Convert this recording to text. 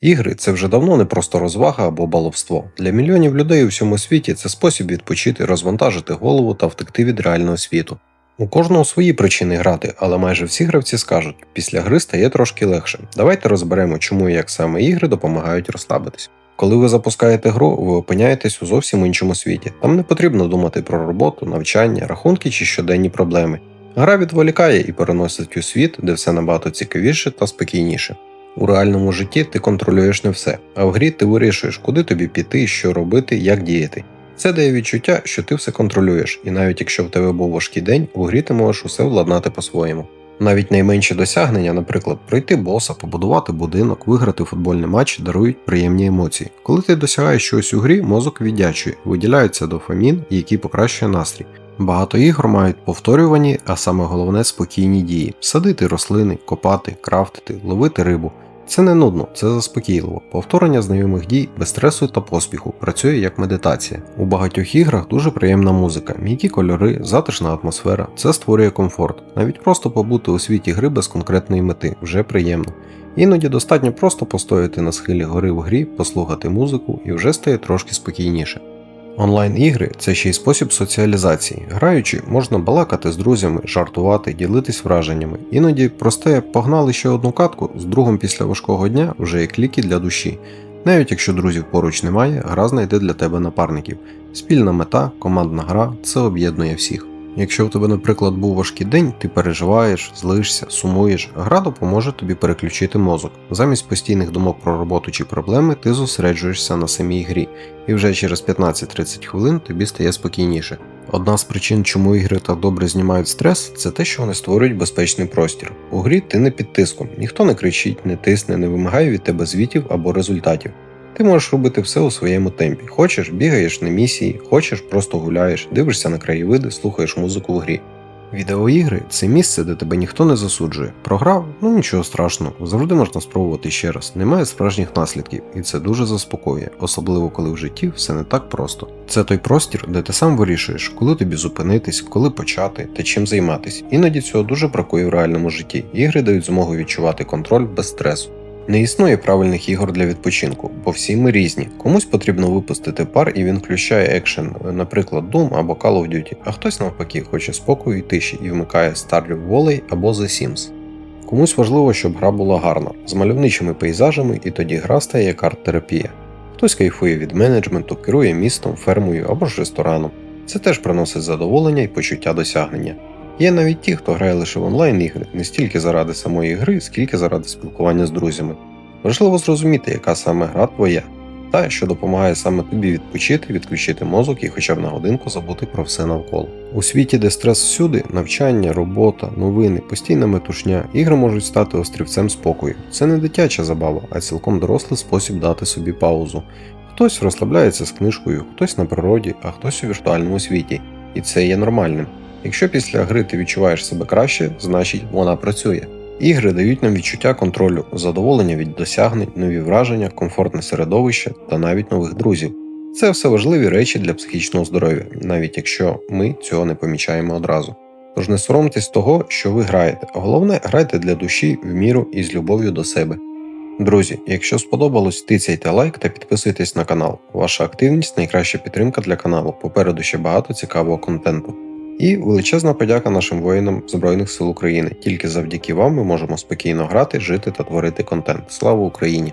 Ігри це вже давно не просто розвага або баловство. Для мільйонів людей у всьому світі це спосіб відпочити, розвантажити голову та втекти від реального світу. У кожного свої причини грати, але майже всі гравці скажуть, після гри стає трошки легше. Давайте розберемо, чому і як саме ігри допомагають розслабитись. Коли ви запускаєте гру, ви опиняєтесь у зовсім іншому світі. Там не потрібно думати про роботу, навчання, рахунки чи щоденні проблеми. Гра відволікає і переносить у світ, де все набагато цікавіше та спокійніше. У реальному житті ти контролюєш не все, а в грі ти вирішуєш, куди тобі піти, що робити, як діяти. Це дає відчуття, що ти все контролюєш, і навіть якщо в тебе був важкий день, у грі ти можеш усе владнати по-своєму. Навіть найменші досягнення, наприклад, пройти боса, побудувати будинок, виграти футбольний матч, дарують приємні емоції. Коли ти досягаєш щось у грі, мозок віддячує, виділяється дофамін, який покращує настрій. Багато ігор мають повторювані, а саме головне спокійні дії: садити рослини, копати, крафтити, ловити рибу. Це не нудно, це заспокійливо. Повторення знайомих дій без стресу та поспіху працює як медитація. У багатьох іграх дуже приємна музика, м'які кольори, затишна атмосфера. Це створює комфорт. Навіть просто побути у світі гри без конкретної мети вже приємно. Іноді достатньо просто постояти на схилі гори в грі, послухати музику і вже стає трошки спокійніше. Онлайн-ігри це ще й спосіб соціалізації. Граючи, можна балакати з друзями, жартувати, ділитись враженнями. Іноді просте погнали ще одну катку з другом після важкого дня вже як ліки для душі. Навіть якщо друзів поруч немає, гра знайде для тебе напарників. Спільна мета, командна гра це об'єднує всіх. Якщо в тебе, наприклад, був важкий день, ти переживаєш, злишся, сумуєш, гра допоможе тобі переключити мозок. Замість постійних думок про роботу чи проблеми ти зосереджуєшся на самій грі, і вже через 15-30 хвилин тобі стає спокійніше. Одна з причин, чому ігри так добре знімають стрес, це те, що вони створюють безпечний простір. У грі ти не під тиском, ніхто не кричить, не тисне, не вимагає від тебе звітів або результатів. Ти можеш робити все у своєму темпі. Хочеш, бігаєш на місії, хочеш, просто гуляєш, дивишся на краєвиди, слухаєш музику в грі. Відеоігри це місце, де тебе ніхто не засуджує. Програв, ну нічого страшного, завжди можна спробувати ще раз. Немає справжніх наслідків, і це дуже заспокоює, особливо коли в житті все не так просто. Це той простір, де ти сам вирішуєш, коли тобі зупинитись, коли почати та чим займатись. Іноді цього дуже бракує в реальному житті. Ігри дають змогу відчувати контроль без стресу. Не існує правильних ігор для відпочинку, бо всі ми різні. Комусь потрібно випустити пар і він включає екшен, наприклад, Doom або Call of Duty, а хтось навпаки хоче спокою і тиші і вмикає Stardew Valley або The Sims. Комусь важливо, щоб гра була гарна, з мальовничими пейзажами, і тоді гра стає як арт-терапія. Хтось кайфує від менеджменту, керує містом, фермою або ж рестораном. Це теж приносить задоволення і почуття досягнення. Є навіть ті, хто грає лише в онлайн ігри, не стільки заради самої гри, скільки заради спілкування з друзями. Важливо зрозуміти, яка саме гра твоя, та що допомагає саме тобі відпочити, відключити мозок і хоча б на годинку забути про все навколо. У світі, де стрес всюди, навчання, робота, новини, постійна метушня, ігри можуть стати острівцем спокою. Це не дитяча забава, а цілком дорослий спосіб дати собі паузу. Хтось розслабляється з книжкою, хтось на природі, а хтось у віртуальному світі. І це є нормальним. Якщо після гри ти відчуваєш себе краще, значить вона працює. Ігри дають нам відчуття контролю, задоволення від досягнень, нові враження, комфортне середовище та навіть нових друзів. Це все важливі речі для психічного здоров'я, навіть якщо ми цього не помічаємо одразу. Тож не соромтесь того, що ви граєте, головне грайте для душі в міру і з любов'ю до себе. Друзі, якщо сподобалось, тицяйте лайк та підписуйтесь на канал. Ваша активність найкраща підтримка для каналу. Попереду ще багато цікавого контенту. І величезна подяка нашим воїнам Збройних сил України. Тільки завдяки вам ми можемо спокійно грати, жити та творити контент. Слава Україні!